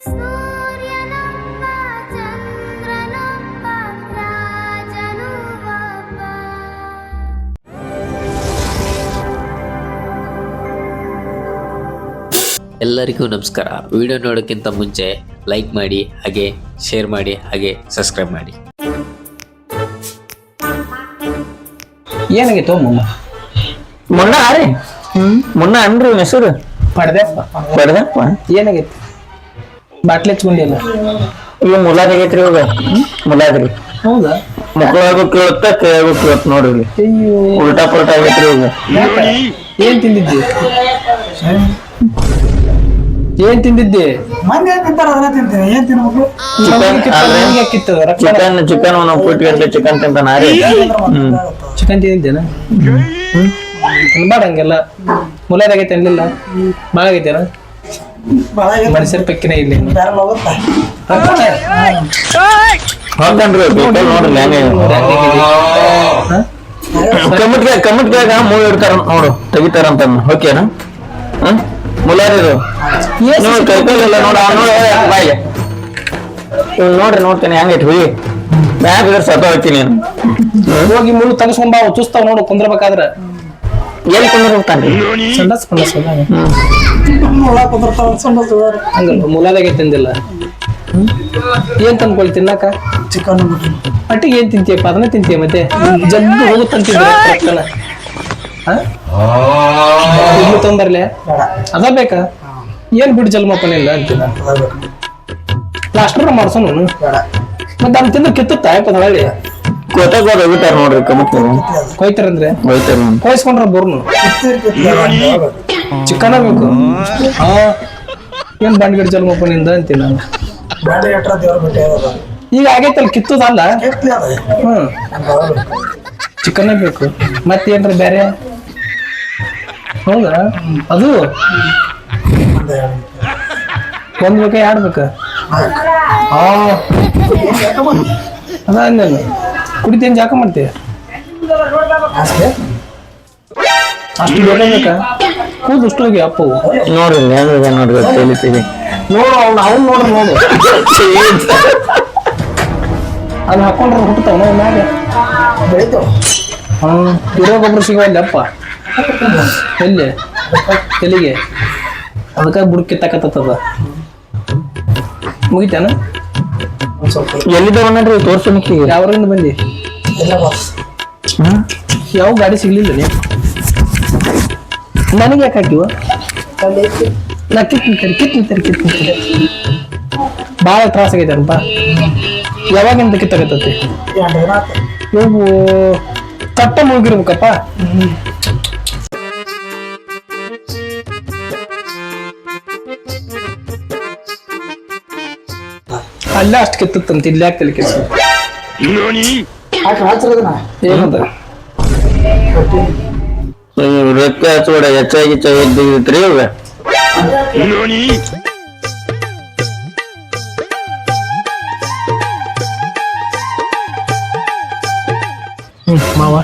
ಎಲ್ಲರಿಗೂ ನಮಸ್ಕಾರ. ವಿಡಿಯೋ ನೋಡೋಕ್ಕಿಂತ ಮುಂಚೆ ಲೈಕ್ ಮಾಡಿ ಹಾಗೆ ಶೇರ್ ಮಾಡಿ ಹಾಗೆ ಸಬ್ಸ್ಕ್ರೈಬ್ ಮಾಡಿ. ಏನಾಗಿತ್ತು ಮುನ್ನ? ಮುನ್ನ ರೀ? ಮೊನ್ನ ಅನ್ರಿ ಹೆಸರು ಪಡ್ದೆಪ್ಪ. ಬಡ್ದಪ್ಪ ಏನಾಗಿತ್ತು? ಬಾಟ್ಲಿ ಹಚ್ಕೊಂಡಿಲ್ಲ. ಇವ್ ಮುಲಾದ್ ಆಗೈತ್ರಿ ಇವಾಗ. ಮುಲಾದ್ರಿ. ಹೌದಾ? ಮಕ್ಕಳಾಗು ಕೇಳುತ್ತ ಕೈಯಾಗು ಕೇಳುತ್ತ ನೋಡ್ರಿ ಅಯ್ಯೋ. ಉಲ್ಟಾ ಪಲ್ಟಾ ಆಗೈತ್ರಿ ಇವಾಗ. ಏನ್ ತಿಂದಿದ್ದಿ? ಏನ್ ತಿಂದಿದ್ದಿ? ಮಂದಿ ಏನ್ ತಿಂತಾರ ಅದನ್ನ ತಿಂತೀನಿ. ಏನ್ ತಿನ್ಬೇಕು? ಚಿಕನ್ ಚಿಕನ್ ಚಿಕನ್ ನಾವು ಪುಟ್ ಗಂಟೆ ಚಿಕನ್ ತಿಂತಾನ. ರೀ ಚಿಕನ್ ತಿಂದಿದ್ದೇನ? ತಿನ್ಬಾರ್ದ ಹಂಗೆಲ್ಲ. ಮುಲಾದಾಗೈತೆ ಅನ್ಲಿಲ್ಲ. ಭಾಳ ಆಗೈತೇನ? ಮನುಷ್ಯರ ಪಕ್ಕಿನ ಇಲ್ಲಿ. ನೋಡ್ರಿ ಹೆಂಗ ಕಮಿಟ್ ಕಮಿಟ್ ಬ್ಯಾಗ ಮೂವ್ ಇಡ್ತಾರ ನೋಡು ತೆಗಿತಾರಂತ ಓಕೆನಾ? ಹ್ಮ್ ಮುಲಾರಿ ನೋಡಿ ನೋಡ ನೋಡಿ ಬಾಯಿಗೆ. ನೋಡ್ರಿ ನೋಡ್ತೀನಿ ಹೆಂಗೈತಿ ಹುಯಿ ಮ್ಯಾಗ ಸತ ಸತ್ತ ಹೋಗ್ತೀನಿ ಹೋಗಿ ಮುಳ್ಳು ತಗಸ್ಕೊಂಡ್ ಬಾ ಚುಸ್ತಾವ್ ನೋಡು ಕುಂದ್ರಬೇಕಾದ್ರ. ಎಲ್ಲಿ ಕುಂದ್ರ ಹೋಗ್ತಾನ್ರಿ ಸಂಡಸ್ ಹಂಗಲ್ಲ ಮುಲಾದಾಗೆ ತಿಂದಿಲ್ಲ. ಏನ್ ತಂದ್ಕೊಳ್ಳಿ ತಿನ್ನಕ ಚಿಕನ್ ಮಟ್ಟಿಗೆ ಏನ್ ತಿಂತೀಯಪ್ಪ? ಅದನ್ನ ತಿಂತೀಯ ಮತ್ತೆ? ಜಗ್ಗು ಹೋಗುತ್ತಂತಿದ್ರೆ ಇಡ್ಲಿ ತೊಂಬರ್ಲೆ? ಅದ ಬೇಕಾ? ಏನ್ ಬಿಡು ಜಲ್ಮಪ್ಪನಿಲ್ಲ ಅಂತಿಲ್ಲ ಪ್ಲಾಸ್ಟರ್ ಮಾಡ್ಸೋನು ಮತ್ತೆ ನಾನು ತಿಂದು ಕಿತ್ತುತ್ತ ಯಪ್ಪ ಕೋಟೆಗೆ ಹೋದ ಹೋಗ್ತಾರ ನೋಡ್ರಿ ಕಮಿಟ್ ಕೊಯ್ತಾರಂದ್ರೆ ಹೋಯ್ತಾರ ಕೊಯ್ಸ್ಕೊಂಡ್ರ ಬೋರ್ನು. ಚಿಕನ ಬೇಕು. ಹಾ. ಏನ್ ಬಂಡ್ಗಿಡ್ ಜಲ್ಮಪ್ಪನಿಂದ ಅಂತೀನಿ? ನಾನು ಈಗ ಆಗೈತಲ್ಲ ಕಿತ್ತದಲ್ಲ ಹ್ಮ್. ಚಿಕನ್ ಬೇಕು. ಮತ್ತೇನ್ರ ಬೇರೆ ಹೌದಾ? ಅದು? ಒಂದ್ ಬೇಕ ಎರಡ್ ಬೇಕ? ಆ ಅದ ಕುಡಿತೇನ್ ಜಾಕ ಮಾಡ್ತೀಯ ಅಷ್ಟು? ಬೇಕ ಬೇಕಾ ಕೂದು ಅಷ್ಟು ಹೋಗಿ ಅಪ್ಪವು ನೋಡ್ರಿ ನೋಡ್ರಿ ತಿಳಿತೀವಿ. ನೋಡು ಅವ್ನು ಅವ್ನು ನೋಡ್ರಿ ನೋಡು. ಅದು ಹಾಕೊಂಡ್ರೆ ಹುಟ್ಟತಾವ ನಾವು ಬೆಳಿತಾವ ಇರೋ ಗೊಬ್ಬರ ಸಿಗವಲ್ಲ ಅಪ್ಪ. ಎಲ್ಲಿ? ಎಲ್ಲಿಗೆ? ಅದಕ್ಕೆ ಬುಡಕ್ಕೆ ತಕತ್ತದ ಮುಗಿತಾನ? ಎಲ್ಲಿದ್ದಾವ ನೋಡ್ರಿ ತೋರ್ಸೋಣಕ್ಕೆ ಯಾವ್ರಿಂದ ಬಂದಿ? ಯಾವ ಗಾಡಿ ಸಿಗ್ಲಿಲ್ಲ ನೀವು ನನಗೆ ಯಾಕೆ ಹಾಕಿವ? ನಾ ಕಿತ್ ನಿಂತಾರೆ ಕಿತ್ ನಿಂತಾರೆ ಕಿತ್ ನಿಂತಾರೆ. ಭಾಳ ತ್ರಾಸ ಆಗೈತೇನಪ್ಪ ಯಾವಾಗಿಂದ ಕಿತ್ತಾಗತ್ತೆ ಎರಡು ದಿನ ಆತು. ಇವು ಕಟ್ಟ ಮುಳುಗಿರ್ಬೇಕಪ್ಪ. ಅಲ್ಲೇ ಅಷ್ಟು ಕಿತ್ತಂತ ಇಲ್ಲಿ ಯಾಕೆ ತಲೆ ಕೆಲ್ಸ ಹಾಕಿ ಹಚ್ರದನ ಏನದ ರೊಕ್ಕ ಹಚ್ಚೋಡ ಹೆಚ್ಚಾಗಿ ಇವಾಗ. ಹ್ಮ್ ಮಾವ.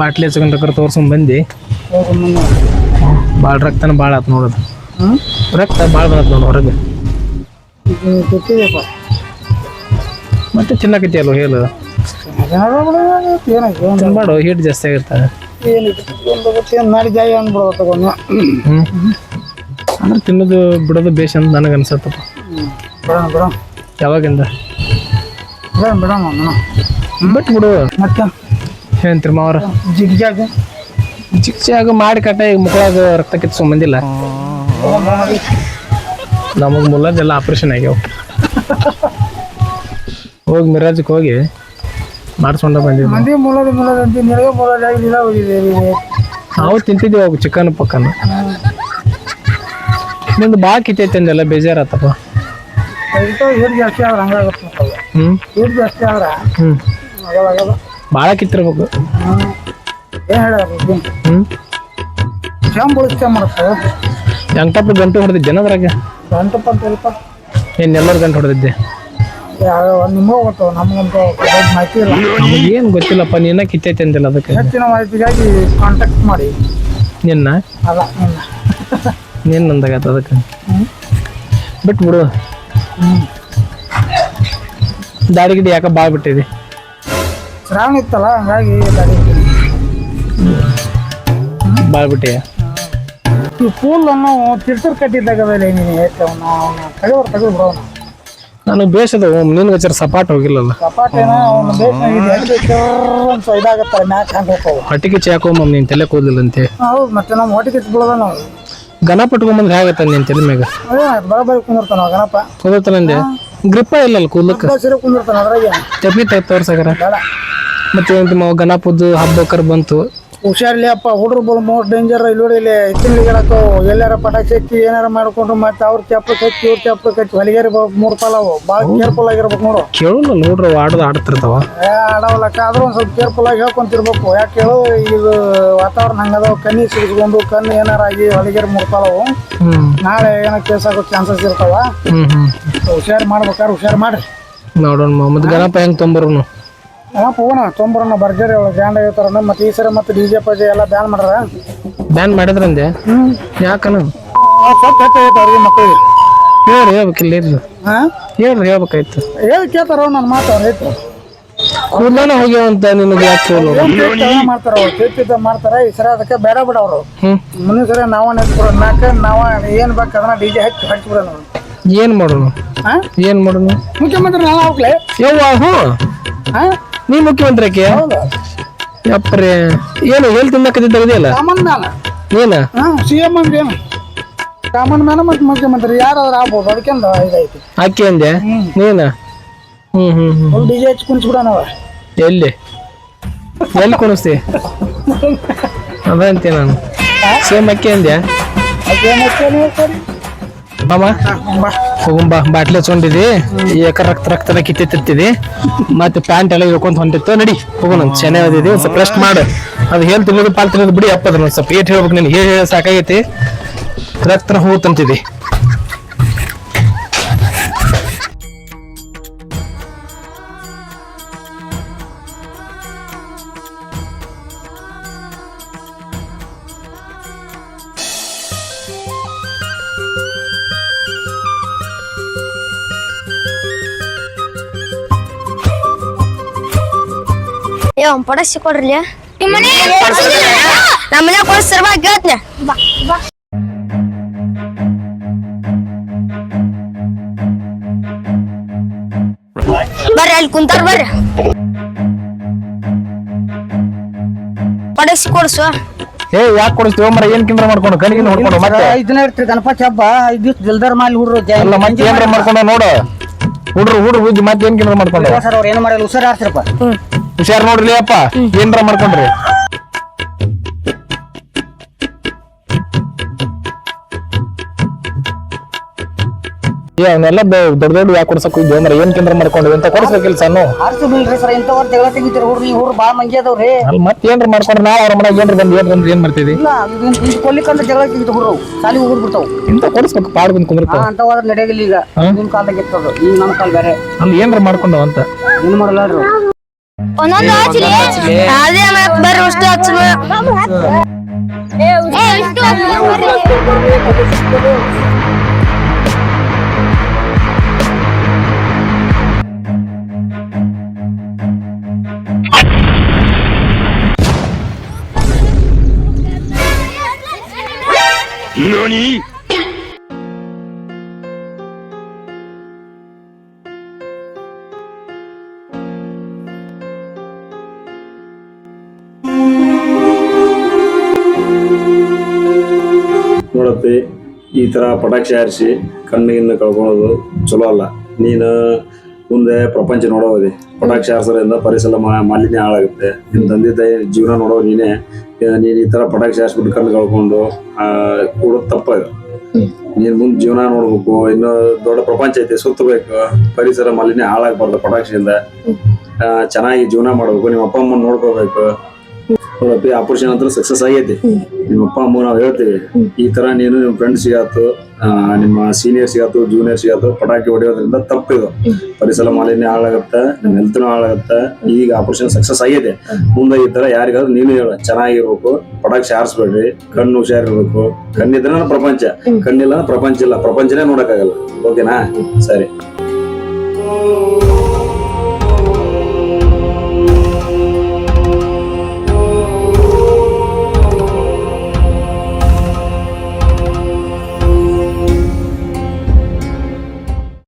ಬಾಟ್ಲಿ ಹಚ್ಕೊಂಡ್ರೆ ತೋರ್ಸ್ಕೊಂಡ್ ಬಂದಿ. ಭಾಳ ರಕ್ತನ ಭಾಳ ಆತ್ ನೋಡೋದು. ರಕ್ತ ಭಾಳ ಬರತ್ ನೋಡಿ ಹೊರಗೆ. ಗೊತ್ತಿದೆಪ್ಪ ಮತ್ತೆ ತಿನ್ನಕತ್ತಿ ಅಲ್ವ ಹೇಳು. ತಿನ್ಬಾಡು ಹೀಟ್ ಜಾಸ್ತಿ ಹ್ಮ್. ಅಂದ್ರೆ ತಿನ್ನೋದು ಬಿಡೋದು ಬೇಷ್ ಅಂತ ನನಗೆ ಅನ್ಸತ್ತಪ್ಪ. ಯಾವಾಗಿಂದ. ಬಿಟ್ಟು ಬಿಡು. ಮತ್ತೆ? ಹೇಳ್ತೀರಿ ಮಾವ್ರ. ಜಿಗ್ಜಾಗ ಜಿಗ್ಜಾಗ ಮಾಡಿ ಕಟ್ಟ ಈಗ ಮುಖದಾಗ ರಕ್ತ ಕಿತ್ಕೊಂಡ್ ನಮಗೆ ಮುಲ್ಲದೆಲ್ಲ ಆಪ್ರೇಷನ್ ಆಗ್ಯಾವ. ಹೋಗಿ ಮಿರಾಜಕ್ಕೆ ಹೋಗಿ ಮಾಡಿಸ್ಕೊಂಡ ಬಂದಿದ್ವಿ. ಮಂದಿ ಮೂಲದ ಮೂಲದ ಅಂತ ನಿನಗೆ ಮೂಲದ ಇಲ್ಲ ಹೋಗಿದೆ ನಾವು ತಿಂತಿದ್ದೀವಿ ಅವು ಚಿಕನ್ ಪಕ್ಕನ. ನಿಂದು ಭಾಳ ಕಿತ್ತೈತೆ ಅಂದೆಲ್ಲ ಬೇಜಾರಾತಪ್ಪ. ಹೀಟ್ ಜಾಸ್ತಿ ಆದ್ರೆ ಹಂಗಾಗತ್ತೆ ಹ್ಞೂ ಹೀಟ್ ಜಾಸ್ತಿ ಆದ್ರೆ ಹ್ಞೂ ಭಾಳ ಕಿತ್ತಿರ್ಬೇಕು. ಏನು ಹೇಳ್ಯಾರ ಹ್ಞೂ ಶಾಂಪ್ ಉಳಿಸ್ತಾ ಮಾಡುತ್ತೆ ಎಂಟಪ್ಪ ಗಂಟು ಹೊಡೆದಿದ್ದೆ ಅದ್ರಾಗ? ಗಂಟಪ್ಪ ಅಂತ ಸ್ವಲ್ಪ ಏನು ಎಲ್ಲರೂ ಗಂಟು ಹೊಡೆದಿದ್ದೆ. ನಿಮಗೂ ಗೊತ್ತು ನಮಗಂತೂ ಮಾಹಿತಿ ಇಲ್ಲ. ಏನು ಗೊತ್ತಿಲ್ಲಪ್ಪ ನಿನ್ನ ಕಿತ್ತೈತೆ ಅಂದಿಲ್ಲ ಅದಕ್ಕೆ. ಹೆಚ್ಚಿನ ಮಾಹಿತಿಗಾಗಿ ಕಾಂಟ್ಯಾಕ್ಟ್ ಮಾಡಿ. ನಿನ್ನ? ಅಲ್ಲ ನಿನ್ನ. ನೀನು ಅಂದಾಗತ್ತ ಅದಕ್ಕೆ. ಬಿಟ್ಟು ಬಿಡು. ದಾಡಿ ಗಿಡಿ ಯಾಕ ಭಾಳ ಬಿಟ್ಟಿದೆ? ಶ್ರಾವಣ ಇತ್ತಲ್ಲ ಹಂಗಾಗಿ ದಾಡಿ. ಭಾಳ ಬಿಟ್ಟಿ ಈ ಫೂಲ್ ಅನ್ನೋ ತಿರ್ತಿರ್ ಕಟ್ಟಿದ್ದಾಗದಲ್ಲ ನೀನು ಹೇಳ್ತೇವ ನಾವು. ತೆಗೆದ್ರು ತೆಗೆದು ಬಿಡೋಣ. ನಾನು ಬೇಸದ ನಿನ್ ಗಚರ ಸಪಾಟ್ ಹೋಗಿಲ್ಲಲ್ಲ. ಹೊಟ್ಟಿಗೆ ಹೊಟ್ಟಿಗೆ ಚಾಕೋಮ ನೀನ್ ತಲೆ ಕೂದಲಿಲ್ಲಂತೆ ಮತ್ತೆ ನಮ್ಮ ಹೊಟ್ಟಿಗೆ ಬಿಡೋದ ನಾವು. ಗನ ಪಟ್ಕೊಂಬಂದ್ರೆ ಹೇಗತ್ತ ನೀನ್ ತಲೆ ಮ್ಯಾಗ? ಅದೇ ಬರೋಬ್ಬರಿ ಕುಂದಿರ್ತಾನ ಗಣಪ ಕೂದತ್ತನಂದೆ ಗ್ರಿಪ್ಪ ಇಲ್ಲಲ್ಲ ಕೂದಲಕ್ಕ? ಕುಂದಿರ್ತಾನ ಅದ್ರಾಗೆ. ಚಪ್ಲಿ ತೋರ್ಸಾಗರ? ಮತ್ತೆ ಗಣಪದ ಹಬ್ಬಕ್ಕರ್ ಬಂತು? ಹುಷಾರ್ಲಿ ಅಪ್ಪ ಹುಡುಗ್ರು ಬಲ್ ಮೋಸ್ಟ್ ಡೇಂಜರ್ ಇಲ್ಲಿ ನೋಡಿ ಇಲ್ಲಿ ಎತ್ತಿನ ಎಲ್ಲಾರ ಪಟಾಕಿ ಹಚ್ಚಿ ಏನಾರ ಮಾಡ್ಕೊಂಡ್ರು ಮತ್ತೆ ಅವ್ರ ಚಪ್ಪಲ್ ಕಚ್ಚಿ ಇವ್ರ ಕಚ್ಚಿ ಹೊಲಿಗೆರಿ ಮೂರು ಪಾಲ ಅವು. ಭಾಳ ಕೇರ್ಫುಲ್ ಆಗಿರ್ಬೇಕು ನೋಡು. ಕೇಳಲ್ಲ ನೋಡ್ರಿ ಆಡೋದು ಆಡ್ತಿರ್ತಾವ. ಆಡವಲಕ್ಕ ಆದ್ರೂ ಒಂದ್ ಸ್ವಲ್ಪ ಕೇರ್ಫುಲ್ ಆಗಿ ಹೇಳ್ಕೊಂತಿರ್ಬೇಕು. ಯಾಕೆ ಹೇಳು ಇದು ವಾತಾವರಣ ಹಂಗದಾವ ಕಣ್ಣಿ ಸಿಡಿಸ್ಕೊಂಡು ಕಣ್ಣು ಏನಾರ ಆಗಿ ಹೊಲಿಗೆರಿ ಮೂರು ಪಾಲ ಅವು. ಹ್ಮ್. ನಾಳೆ ಏನೋ ಕೇಸ್ ಆಗೋ ಚಾನ್ಸಸ್ ಇರ್ತಾವ. ಹುಷಾರ್ ಮಾಡ್ಬೇಕಾದ್ರೆ ಹುಷಾರ್ ಮಾಡ್ರಿ. ನೋಡೋಣ ಮೊಹಮ್ಮದ್ ಮತ್ತೆ ಗಣಪ ಹೆಂಗ್ ತೊಂಬರ್ನು? ಅಪ್ಪ ಹೋಗೋಣ ತೊಂಬರನ್ನ ಬರ್ಜರಿ ಒಳಗೆ ಗ್ಯಾಂಡ್ ಆಗಿರ್ತಾರ ಮತ್ತೆ ಈ ಸರಿ ಮತ್ತೆ ಡಿ ಜೆ ಪಜೆ ಎಲ್ಲ ಬ್ಯಾನ್ ಮಾಡ್ರ ಬ್ಯಾನ್ ಮಾಡಿದ್ರಂದೆ. ಹ್ಮ್. ಯಾಕನ ಸ್ವಲ್ಪ ಹೆಚ್ಚಾಗೈತೆ ಅವ್ರಿಗೆ ಮಕ್ಕಳಿಗೆ ಹೇಳ್ರಿ ಹೇಳ್ಬೇಕಿಲ್ಲ ಇರ್ಲಿ ಹಾ? ಹೇಳ್ರಿ ಹೇಳ್ಬೇಕಾಯ್ತು. ಹೇಳಿ ಕೇಳ್ತಾರ ನನ್ನ ಮಾತು ಅವ್ರು ರೈತರು ಕೂದಲನ ಹೋಗ್ಯಾವಂತ ನಿನಗೆ ಯಾಕೆ ಕೇಳು ಮಾಡ್ತಾರ ಅವ್ರು? ಕೇಳ್ತಿದ್ದ ಮಾಡ್ತಾರ ಈ ಸರಿ ಅದಕ್ಕೆ ಬೇಡ ಬಿಡ ಅವರು. ಹ್ಮ್. ಮುಂದಿನ ಸರಿ ನಾವ ನೆನ್ಸ್ಬಿಡೋಣ ನಾಕ ನಾವ ಏನ್ ಬೇಕು ಅದನ್ನ ಡಿ ಜೆ ಹಚ್ಚಿ ಹಚ್ಬಿಡೋಣ ಅವ್ರು. ಏನ್ ಮಾಡೋಣ? ಹಾ? ಏನ್ ಮಾಡೋಣ? ಮುಖ್ಯಮಂತ್ರಿ ನಾನು ಹೋಗ್ಲೆ? ಯವ್ವ ಹ್ಞೂ ಹಾ? ನೀ ಮುಖ್ಯಮಂತ್ರಿ ಆಕೆ ಯಪ್ಪರೇ ಏನು ಹೇಳಿ ತಿನ್ನಕತ್ತಿದ್ದಾಗದಿಯಲ್ಲ ಕಾಮನ್ ಮ್ಯಾನ ಏನ? ಸಿ ಎಂ ಅಂದ್ರೆ ಏನು? ಕಾಮನ್ ಮ್ಯಾನ ಮತ್ತೆ ಮುಖ್ಯಮಂತ್ರಿ ಯಾರಾದ್ರೂ ಆಗ್ಬೋದು ಅದಕ್ಕೆಂದ ಇದೈತಿ ಆಕೆ ಅಂದೆ ನೀನ? ಹ್ಮ್ ಹ್ಮ್ ಹ್ಮ್. ಡಿ ಜೆ ಹಚ್ಚಿ ಕುಣಿಸ್ಬಿಡೋಣ ಅವ ಎಲ್ಲಿ? ಎಲ್ಲಿ ಕುಣಿಸ್ತಿ? ಅದಂತೆ ನಾನು. ಸೇಮ್ ಅಕ್ಕಿ ಅಂದ್ಯಾ? ಅದ್ ಏನ್ ಹಚ್ಚಿ ಸರಿ? ಬಾ ಹೋಗುಂಬಾ ಬಾಟ್ಲಿ ಹಚ್ಕೊಂಡಿದ್ದಿ. ಏಕ ರಕ್ತ ರಕ್ತನ ಕಿತ್ತಿತ್ತಿದಿ ಮತ್ತೆ ಪ್ಯಾಂಟ್ ಎಲ್ಲ ಇಳ್ಕೊಂತ ಹೊಂಟಿತ್ತು. ನಡಿ, ಹೋಗೋಣ ಚೆನ್ನಾಗಿದೆ ಒಂದ್ ಸ್ವಲ್ಪ ರೆಸ್ಟ್ ಮಾಡು. ಅದು ಹೇಳ್ ತಿನ್ನೋದು, ಪಾಲ್ ತಿನ್ನೋದು ಬಿಡಿ ಅಪ್ಪದ್ರು ಒಂದು ಸ್ವಲ್ಪ. ಏಟ್ ಹೇಳ್ಬೇಕು ನಿನ್ಗೆ. ಹೇಳಿ ಸಾಕಾಗೈತಿ. ರಕ್ತನ ಹೋಗುತ್ತಂತಿದಿ ಏ ಅವ್ನ್ ಪಡಸಿ ಕೊಡ್ರಿ ನಮ್ಮ ಮನ್ಯಾಗ ಕೊಡಿಸ್ತಾರ ಬಾ ಕೇಳ್ತೀನಿ ಬರ್ರಿ ಅಲ್ಲಿ ಕುಂತಾರ ಬರ್ರಿ. ಪಡಸಿ ಕೊಡ್ಸು. ಏ ಯಾಕೆ ಕೊಡಿಸ್ತೀವ ಮರ ಏನ್ ಕಿಂದ್ರ ಮಾಡ್ಕೊಂಡು? ಕಣಿಗಿನ ಹೊಡ್ಕೊಂಡು ಮತ್ತೆ? ಐದ್ ದಿನ ಇರ್ತೀರಿ ಗಣಪತಿ ಹಬ್ಬ. ಐದ್ ದಿವ್ಸ ಜಲ್ದಾರ್ ಮಾಲಿ ಹುಡ್ರು ಮಾಡ್ಕೊಂಡ ಮತ್ತೆ ಏನ್ರ ಮಾಡ್ಕೊಂಡು ನೋಡು. ಹುಡ್ರು ಹುಡ್ರು ಬುದ್ಧಿ ಮತ್ತೆ ಏನ್ ಕಿಂದ್ರ ಮಾಡ್ಕೊಂಡು? ಸರ್ ಅವ್ರು ಏನ್ ಮಾಡಿಲ್ಲ ಹುಷಾರ್ ಆಡ್ತಿರಪ್ಪ ಹುಷಾರ್ ನೋಡ್ರಿ ಅಪ್ಪ. ಏನ್ರ ಮಾಡ್ಕೊಂಡ್ರಿ? ಅವನ್ನೆಲ್ಲ ದೊಡ್ಡ ದೊಡ್ಡ ಯಾಕೆ ಕೊಡ್ಸಕ್ ಇದ್ದು ಅಂದ್ರೆ ಏನ್ ಕೇಂದ್ರ ಮಾಡ್ಕೊಂಡು ಅಂತ ಕೊಡ್ಸಬೇಕಿಲ್ಲ ಸಣ್ಣ ಬಿಲ್ರಿ ಸರ್ ಇಂಥವ್ರು ಜಗಳ ತೆಗಿತೀರಿ ಹುಡ್ರಿ ಈ ಹುಡ್ರು ಭಾಳ ಮಂದಿ ಅದಾವ್ರಿ ಅಲ್ಲಿ ಮತ್ತೆ ಏನ್ರ ಮಾಡ್ಕೊಂಡ್ರೆ? ನಾವು ಅವ್ರ ಮನೆಗೆ ಏನ್ರ ಬಂದು ಏನ್ ಬಂದ್ರೆ ಏನ್ ಮಾಡ್ತೀವಿ ಇಲ್ಲ ಇದು ಜಗಳ ತೆಗಿತು ಹುಡ್ರು ಸಾಲಿ ಹೋಗುದ್ ಬಿಡ್ತಾವ್. ಇಂಥ ಕೊಡಿಸ್ಬೇಕು? ಪಾಡ್ ಬಂದು ಕುಂದಿರ್ತಾವ ಅಂತವಾದ್ರೆ ನಡೆಯಲಿಲ್ಲ ಈಗ. ನಿಮ್ ಕಾಲದಾಗ ಇರ್ತದ ಈಗ ನಮ್ಮ ಕಾಲ ಬೇರೆ. ಅಲ್ಲಿ ಏನ್ರ ಮಾಡ್ಕೊಂಡು ಅಂತ? ಏನ್ ಒಂದೊಂದು ಹಚ್ಚಿರಿ ಅದೇ ಮತ್ತೆ ಬರ್ರಿ ಅಷ್ಟು ಹಚ್ಚು ಏ ಇಷ್ಟು ಈ ಥರ ಪಟಾಕ್ಷಿ ಹಾರಿಸಿ ಕಣ್ಣಿಗಿನ್ನು ಕಳ್ಕೊಳೋದು ಚಲೋ ಅಲ್ಲ. ನೀನು ಮುಂದೆ ಪ್ರಪಂಚ ನೋಡೋದಿ ಪಟಾಕ್ಷಿ ಹಾರಿಸೋದ್ರಿಂದ ಪರಿಸರ ಮಾಲಿನ್ಯ ಹಾಳಾಗುತ್ತೆ. ನಿನ್ನ ತಂದೆ ತಾಯಿ ಜೀವನ ನೋಡೋ ನೀನೇ ನೀನು ಈ ಥರ ಪಟಾಕ್ಷಿ ಹಾರಿಸ್ಬಿಟ್ಟು ಕಣ್ಣು ಕಳ್ಕೊಂಡು ಆ, ಕೂಡೋದು ತಪ್ಪದು ನೀನು ಮುಂದೆ ಜೀವನ ನೋಡ್ಬೇಕು ಇನ್ನು ದೊಡ್ಡ ಪ್ರಪಂಚ ಐತೆ ಸುತ್ತಬೇಕು ಪರಿಸರ ಮಾಲಿನ್ಯ ಹಾಳಾಗಬಾರ್ದು ಪಟಾಕ್ಷಿಯಿಂದ. ಆ, ಚೆನ್ನಾಗಿ ಜೀವನ ಮಾಡಬೇಕು ನಿಮ್ಮ ಅಪ್ಪ ಅಮ್ಮನ ನೋಡ್ಕೋಬೇಕು ನೋಡಪ್ಪಿ ಆಪರೇಷನ್ ಅಂತ ಸಕ್ಸಸ್ ಆಗೈತಿ. ನಿಮ್ಮ ಅಪ್ಪ ಅಮ್ಮ ನಾವು ಹೇಳ್ತೀವಿ ಈ ತರ ನೀನು ನಿಮ್ಮ ಫ್ರೆಂಡ್ಸ್ ಆಯ್ತು ನಿಮ್ಮ ಸೀನಿಯರ್ಸ್ ಆಯ್ತು ಜೂನಿಯರ್ಸ್ ಆಯ್ತು ಪಟಾಕಿ ಹೊಡೆಯೋದ್ರಿಂದ ತಪ್ಪಿದು ಪರಿಸರ ಮಾಲಿನ್ಯ ಹಾಳಾಗತ್ತ ನಿಮ್ಮ ಹೆಲ್ತ್ನು ಹಾಳಾಗತ್ತ ಈಗ ಆಪರೇಷನ್ ಸಕ್ಸಸ್ ಆಗೈತೆ ಮುಂದೆ ಈ ತರ ಯಾರಿಗಾದ್ರೂ ನೀನು ಹೇಳ ಚೆನ್ನಾಗಿರ್ಬೇಕು ಪಟಾಕಿ ಸಾರಿಸ್ಬೇಡ್ರಿ ಕಣ್ಣು ಹುಷಾರಿರ್ಬೇಕು ಕಣ್ಣಿದ್ರೆ ಪ್ರಪಂಚ ಕಣ್ಣಿಲ್ಲ ಪ್ರಪಂಚ ಇಲ್ಲ ಪ್ರಪಂಚನೇ ನೋಡಕ್ಕಾಗಲ್ಲ. ಓಕೆನಾ ಸರಿ.